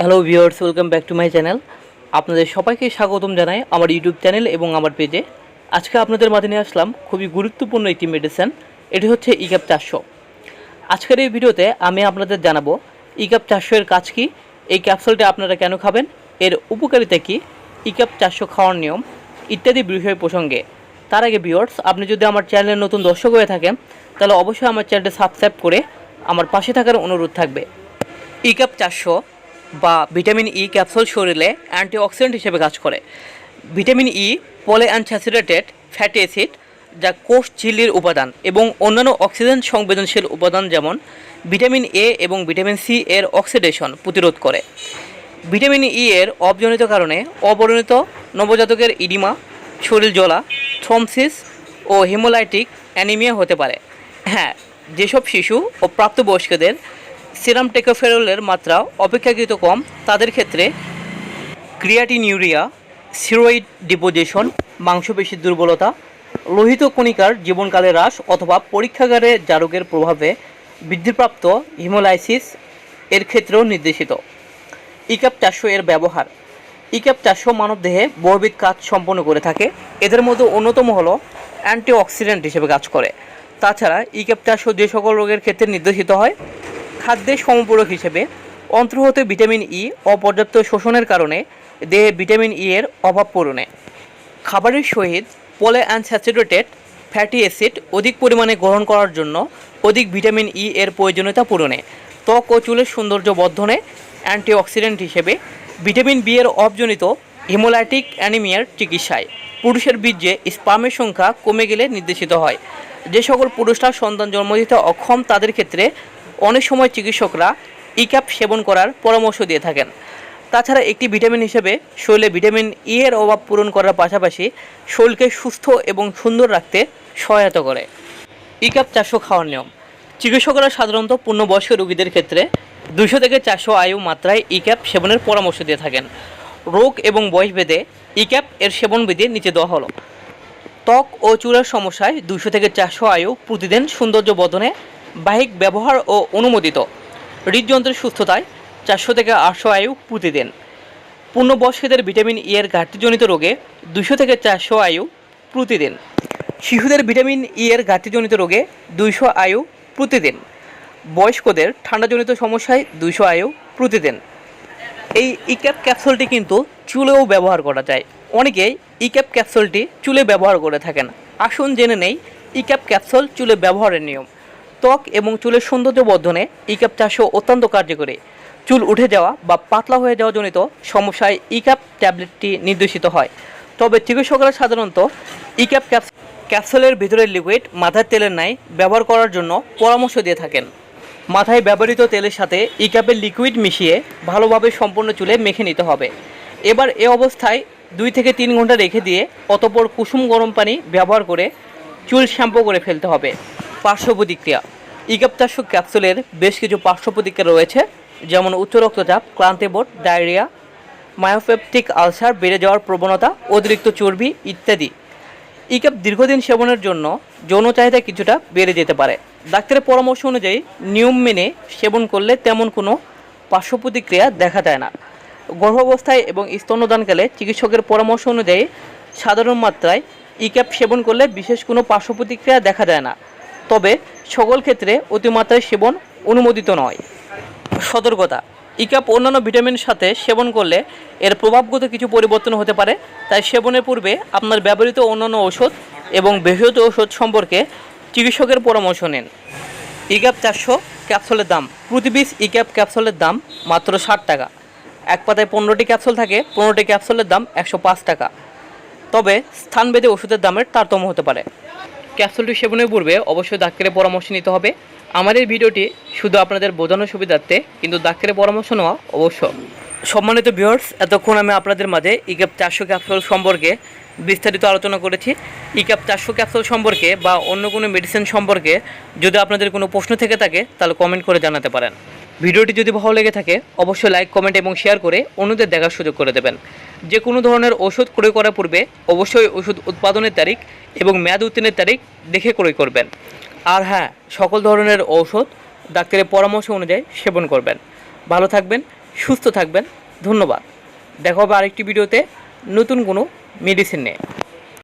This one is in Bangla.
Hello viewers welcome back to my channel আপনাদের সবাইকে স্বাগতম জানাই আমার ইউটিউব চ্যানেল এবং আমার পেজে আজকে আপনাদের মাঝে নিয়ে আসলাম খুবই গুরুত্বপূর্ণ একটি মেডিসিন এটি হচ্ছে ইকাপ চারশো। আজকের এই ভিডিওতে আমি আপনাদের জানাব ইকাপ চারশো এর কাজ কী, এই ক্যাপসুলটা আপনারা কেন খাবেন, এর উপকারিতা কী ইকাপ চারশো খাওয়ার নিয়ম ইত্যাদি বিষয় প্রসঙ্গে। তার আগে ভিউয়ার্স আপনি যদি আমার চ্যানেলের নতুন দর্শক হয়ে থাকেন, তাহলে অবশ্যই আমার চ্যানেলটা সাবস্ক্রাইব করে আমার পাশে থাকার অনুরোধ থাকবে। ইকাপ চারশো বা ভিটামিন ই ক্যাপসুল শরীরে অ্যান্টিঅক্সিডেন্ট হিসেবে কাজ করে। ভিটামিন ই পলে আনস্যাচুরেটেড ফ্যাটি অ্যাসিড যা কোষ ঝিল্লির উপাদান এবং অন্যান্য অক্সিজেন সংবেদনশীল উপাদান যেমন ভিটামিন এ এবং ভিটামিন সি এর অক্সিডেশন প্রতিরোধ করে। ভিটামিন ই এর অবজনিত কারণে অপরিণত নবজাতকের ইডিমা, শরীর জ্বলা, থ্রমসিস ও হিমোলাইটিক অ্যানিমিয়া হতে পারে। হ্যাঁ যেসব শিশু ও প্রাপ্তবয়স্কদের সিরাম টেকোফেরলের মাত্রা অপেক্ষাকৃত কম। তাদের ক্ষেত্রে ক্রিয়াটিনিউরিয়া, সিরোইড ডিপোজিশন মাংসপেশির দুর্বলতা, লোহিত কণিকার জীবনকালে হ্রাস অথবা পরীক্ষাগারে জারকের প্রভাবে বৃদ্ধিপ্রাপ্ত হিমোলাইসিস এর ক্ষেত্রেও নির্দেশিত। ইকাপ চারশো এর ব্যবহার। ইকাপ চারশো মানবদেহে বহুবিধ কাজ সম্পন্ন করে থাকে। এদের মধ্যে অন্যতম হলো অ্যান্টিঅক্সিডেন্ট হিসেবে কাজ করে। তাছাড়া ইকাপ চারশো যে সকল রোগের ক্ষেত্রে নির্দেশিত হয় খাদ্যের সমপূরক হিসেবে অন্তর্হতে ভিটামিন ই অপর্যাপ্ত শোষণের কারণে দেহে ভিটামিন ই এর অভাব পূরণে। খাবারের সহিত পলে অ্যানস্যাচুরেটেড ফ্যাটি অ্যাসিড অধিক পরিমাণে গ্রহণ করার জন্য অধিক ভিটামিন ই এর প্রয়োজনীয়তা পূরণে। ত্বক ও চুলের সৌন্দর্য বর্ধনে অ্যান্টিঅক্সিডেন্ট হিসেবে ভিটামিন বি এর অবজনিত হিমোলাইটিক অ্যানিমিয়ার চিকিৎসায় পুরুষের বীর্যে স্পামের সংখ্যা কমে গেলে নির্দেশিত হয়। যে সকল পুরুষরা সন্তান জন্ম দিতে অক্ষম তাদের ক্ষেত্রে অনেক সময় চিকিৎসকরা ইক্যাপ সেবন করার পরামর্শ দিয়ে থাকেন। তাছাড়া একটি ভিটামিন হিসেবে শরীরে ভিটামিন ই এর অভাব পূরণ করার পাশাপাশি শরীরকে সুস্থ এবং সুন্দর রাখতে সহায়তা করে। ইকাপ চারশো খাওয়ার নিয়ম। চিকিৎসকরা সাধারণত পূর্ণবয়স্ক রোগীদের ক্ষেত্রে দুশো থেকে চারশো আয়ু মাত্রায় ইক্যাপ সেবনের পরামর্শ দিয়ে থাকেন। রোগ এবং বয়স ভেদে ইক্যাপ এর সেবন বিধি নিচে দেওয়া হলো। ত্বক ও চূড়ার সমস্যায় দুশো থেকে চারশো আয়ু প্রতিদিন সৌন্দর্য বদনে বাহিক ব্যবহার ও অনুমোদিত। হৃদযন্ত্রের সুস্থতায় চারশো থেকে আটশো আয়ু প্রতিদিন পূর্ণবয়স্কদের ভিটামিন ই এর ঘাটতিজনিত রোগে দুশো থেকে চারশো আয়ু প্রতিদিন শিশুদের ভিটামিন ই এর ঘাটতিজনিত রোগে দুইশো আয়ু প্রতিদিন বয়স্কদের ঠান্ডাজনিত সমস্যায় দুইশো আয়ু প্রতিদিন এই ইক্যাপ ক্যাপসুলটি কিন্তু চুলেও ব্যবহার করা যায়। অনেকেই ইক্যাপ ক্যাপসুলটি চুলে ব্যবহার করে থাকেন। আসুন জেনে নেই ইক্যাপ ক্যাপসুল চুলে ব্যবহারের নিয়ম। ত্বক এবং চুলের সৌন্দর্য বর্ধনে ইক্যাপ চাষও অত্যন্ত কার্যকরী। চুল উঠে যাওয়া বা পাতলা হয়ে যাওয়া জনিত সমস্যায় ইক্যাপ ট্যাবলেটটি নির্দেশিত হয়। তবে চিকিৎসকরা সাধারণত ক্যাপস ক্যাপসুলের ভিতরের লিকুইড মাথার তেলের ন্যায় ব্যবহার করার জন্য পরামর্শ দিয়ে থাকেন। মাথায় ব্যবহৃত তেলের সাথে ইকাপের লিকুইড মিশিয়ে ভালোভাবে সম্পূর্ণ চুলে মেখে নিতে হবে। এবার এ অবস্থায় দুই থেকে তিন ঘণ্টা রেখে দিয়ে অতপর কুসুম গরম পানি ব্যবহার করে চুল শ্যাম্পু করে ফেলতে হবে। পার্শ্ব প্রতিক্রিয়া ইকাপ চারশো ক্যাপসুলের বেশ কিছু পার্শ্ব প্রতিক্রিয়া রয়েছে, যেমন উচ্চ রক্তচাপ ক্লান্তিবোধ ডায়রিয়া, মায়োপেপটিক আলসার, বেড়ে যাওয়ার প্রবণতা, অতিরিক্ত চর্বি ইত্যাদি। ইকাপ দীর্ঘদিন সেবনের জন্য যৌন চাহিদা কিছুটা বেড়ে যেতে পারে। ডাক্তারের পরামর্শ অনুযায়ী নিয়ম মেনে সেবন করলে তেমন কোনো পার্শ্ব প্রতিক্রিয়া দেখা যায় না। গর্ভাবস্থায় এবং স্তন্যদানকালে চিকিৎসকের পরামর্শ অনুযায়ী সাধারণ মাত্রায় ইক্যাপ সেবন করলে বিশেষ কোনো পার্শ্ব প্রতিক্রিয়া দেখা যায় না। তবে সকল ক্ষেত্রে অতিমাত্রায় সেবন অনুমোদিত নয়। সতর্কতা ইকাপ অন্যান্য ভিটামিনের সাথে সেবন করলে এর প্রভাবগত কিছু পরিবর্তন হতে পারে। তাই সেবনের পূর্বে আপনার ব্যবহৃত অন্যান্য ওষুধ এবং ভেষজ ওষুধ সম্পর্কে চিকিৎসকের পরামর্শ নিন। ইক্যাপ চারশো ক্যাপসুলের দাম, প্রতি পিস ইক্যাপ ক্যাপসুলের দাম মাত্র ষাট টাকা। এক পাতায় পনেরোটি ক্যাপসুল থাকে, পনেরোটি ক্যাপসুলের দাম একশো পাঁচ টাকা। তবে স্থানভেদে ওষুধের দামের তারতম্য হতে পারে। ক্যাপসুলটি সেবনের পূর্বে অবশ্যই ডাক্তারের পরামর্শ নিতে হবে। আমার এই ভিডিওটি শুধু আপনাদের বোঝানোর সুবিধার্থে, কিন্তু ডাক্তারের পরামর্শ নেওয়া অবশ্য। সম্মানিত ভিউয়ার্স এতক্ষণ আমি আপনাদের মাঝে ইক্যাপ চারশো ক্যাপসুল সম্পর্কে বিস্তারিত আলোচনা করেছি। ইক্যাপ চারশো ক্যাপসুল সম্পর্কে বা অন্য কোনো মেডিসিন সম্পর্কে যদি আপনাদের কোনো প্রশ্ন থেকে থাকে, তাহলে কমেন্ট করে জানাতে পারেন। ভিডিওটি যদি ভালো লেগে থাকে, অবশ্যই লাইক কমেন্ট এবং শেয়ার করে অন্যদের দেখার সুযোগ করে দেবেন। যে কোনো ধরনের ওষুধ ক্রয় করার পূর্বে অবশ্যই ওষুধ উৎপাদনের তারিখ এবং মেয়াদ উত্তীর্ণের তারিখ দেখে ক্রয় করবেন। আর হ্যাঁ সকল ধরনের ঔষধ ডাক্তারের পরামর্শ অনুযায়ী সেবন করবেন। ভালো থাকবেন, সুস্থ থাকবেন, ধন্যবাদ। দেখা হবে আরেকটি ভিডিওতে নতুন কোনো মেডিসিন নিয়ে।